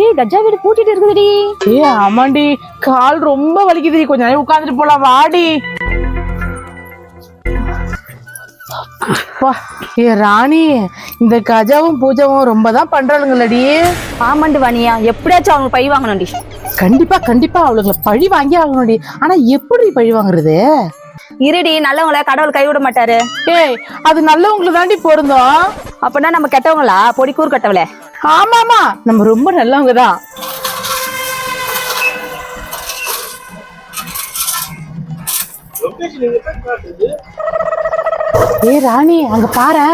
ஏய் கஜா வீடு பூட்டிட்டு இருக்குதுடி. ஏ ஆமாண்டி. கால் ரொம்ப வலிக்குதுடி. கொஞ்ச நேரம் உட்காந்துட்டு போலாம். வாடி. ஏ ராணி இந்த கஜாவும் பூஜாவும் ரொம்ப தான் பண்றாளுங்களடி. ஆமாண்டு வாணியா எப்படியாச்சும் அவங்க பை வாங்கணும்டி. கண்டிப்பா கண்டிப்பா. அவளுங்களை பழி வாங்கி ஆகணும்டி. ஆனா எப்படி பழி வாங்குறது? இருடி நல்லவங்கள கடவுள் கைவிட மாட்டாரு. ஏய் அது நல்லவங்களுக்கு தாண்டி பொருந்தோம் அப்படின்னா நம்ம கெட்டவங்களா? பொடி கூறு கட்டவளே. ஆமா ஆமா நம்ம ரொம்ப நல்லவங்க தான் ஏ ராணி அங்க பாரு.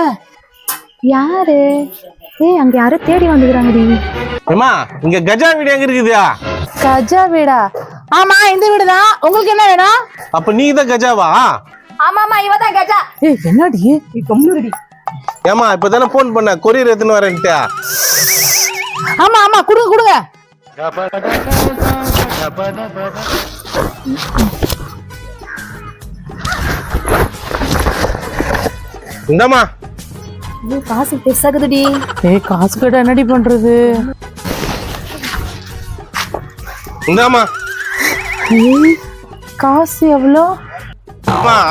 யாரு? ஏய் அங்க யாரோ தேடி வந்துக்கிறாங்கடி. ஏமா இங்க கஜா வீடு எங்க இருக்குதா கஜா வீடா? ஆமா இந்த வீடு தான் உங்களுக்கு என்ன வேணும்? அப்ப நீ தான் கஜாவா? ஆமாமா இவதான் கஜா. ஏய் என்னடி? கம்முடி ஏமா இப்பதானே போன் பண்ண? கொரியர் எடுத்துன்னு வரேன்ட்டா ஆமா ஆமா கொடுங்க கொடுங்க. இந்தாம்மா. ஏய், காசு பெருசாகுதுடி. ஏய் காசு கேட்டா என்னடி பண்றது? இந்தாம்மா. ஏய் காசு எவ்வளோ?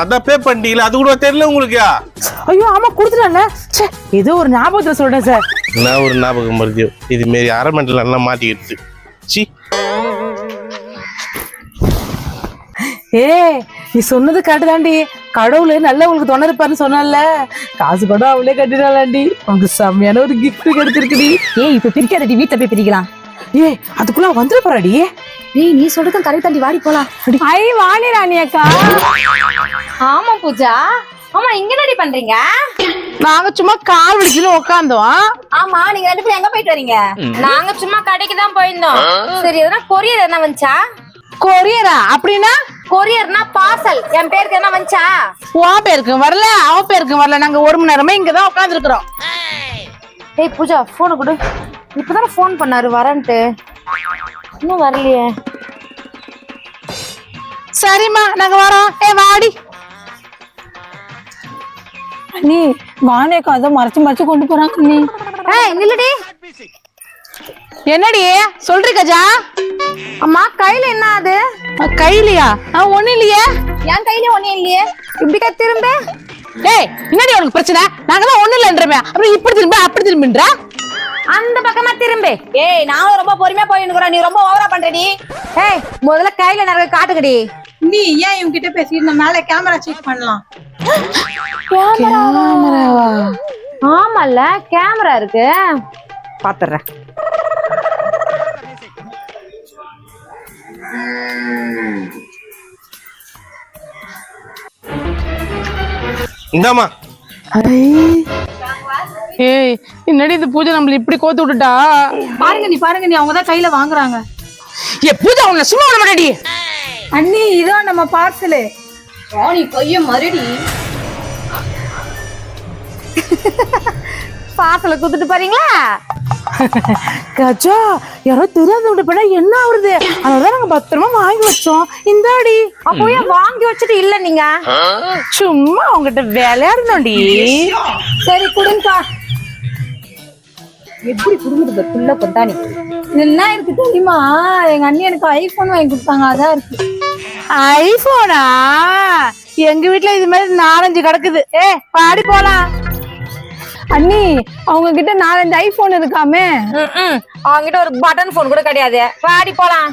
அதான் பே பண்ணிட்டீங்களா அது கூட தெரியல உங்களுக்கு? ஐயோ ஆமா கொடுத்துட்டேன்ல. ச்சே ஏதோ ஒரு ஞாபகத்துல சொல்றேன் சார். என்ன ஒரு ஞாபகம் மருதியோ இது மாரி அரமெண்ட்ல எல்லாம் மாட்டிக்கிடுச்சு சி ஏய் நீ சொன்னது கரெக்ட் தாண்டி கடவுளே நல்லவங்களுக்கு துணை இருப்பாருன்னு சொன்னால காசு கூட அவளே கட்டினாலாண்டி உனக்கு செம்மையான ஒரு gift கிடைச்சிருக்குடி. ஏய் இப்ப பிரிக்காதடி வீட்டை போய் பிரிக்கலாம். ஏய் அதுக்குள்ள வந்துட போறாடி. ஏய் நீ சொல்றதும் கரெக்ட் தாண்டி வாடி போலாம். ஐ வாணி ராணி அக்கா. ஆமா பூஜா. ஆமா இங்க என்னடி பண்றீங்க? நாங்க சும்மா கால் வலிச்சுன்னு உட்காந்தோம் ஆமா நீங்க ரெண்டு பேரும் எங்க போயிட்டு வரீங்க? நாங்க சும்மா கடைக்கு தான் போயிருந்தோம். சரி எதனா கொரியர் என்ன வந்துச்சா? கொரியரா அப்படின்னா? கொரியர்னா பார்சல் என் பேருக்கு என்ன வந்துச்சா? உன் பேருக்கு வரல அவன் பேருக்கு வரல. நாங்க ஒரு மணி நேரமா இங்கதான் உட்கார்ந்து இருக்கிறோம் ஏய் பூஜா போனை கொடு. இப்பதானே ஃபோன் பண்ணாரு வரேன்ட்டு. இன்னும் வரலையே. சரிம்மா நாங்க வரோம். ஏ வாடி. நீ வாணியக்கா அதை மறைச்சு மறைச்சு கொண்டு போறாங்க நீ ஏய் நில்லுடி. என்னடி? சொல்றீ கஜா? அம்மா கையில என்ன அது? கையிலயா? நான் ஒண்ணு இல்லையே. என் கையில ஒண்ணும் இல்லையே. இப்படிக்கா திரும்ப. ஏய் என்னடி உனக்கு பிரச்சனை? நாங்க தான் ஒண்ணு இல்லன்றமே. அப்புறம் இப்படி திரும்ப அப்படி திரும்பின்ற? அந்த பக்கமா திரும்ப. ஏய் நானும் ரொம்ப பொறுமையா போயின்னு நீ ரொம்ப ஓவரா பண்றடி ஏய் முதல்ல கையில நிறைய காட்டுக்கடி. நீ ஏன் இவங்க கிட்ட பேசிட்டு இந்த மேல கேமரா செக் பண்ணலாம். கேமராவா ஆமால கேமரா இருக்கு. பாத்துறேன். இந்தாம்மா. ஏய் என்னடி இந்த பூஜை? நம்மள இப்படி கோத்து விட்டுட்டா? பாருங்க நீ பாருங்க நீ. அவங்க தான் கையில வாங்குறாங்க. ஏ பூஜா உன்னை சும்மா விட மாட்டேடி அண்ணி இதான் நம்ம பார்சலு. நீ கைய மறுடி. பார்சல குத்துட்டு போறீங்களா? கஜா யாரோ தெரியாத விட்டு போனா என்ன ஆகுறது அதனாலதான் நாங்க பத்திரமா வாங்கி வச்சோம். இந்தாடி. அப்போ ஏன் வாங்கி வச்சுட்டு இல்ல நீங்க? சும்மா உங்ககிட்ட விளையாடணும்டி. சரி கொடுங்கக்கா. எப்படி குடும்பத்தை புள்ள கொண்டானி என்ன இருக்கு தெரியுமா? எங்க அண்ணி எனக்கு ஐபோன் வாங்கி கொடுத்தாங்க அதான் இருக்கு. ஐபோனா எங்க வீட்டுல இது மாதிரி நாலஞ்சு கிடக்குது. ஏ பாடி போலாம் அண்ணி அவங்க கிட்ட நாலஞ்சு ஐபோன் இருக்காமே. அவங்க கிட்ட ஒரு பட்டன் போன் கூட கிடையாது. பாடி போலாம்.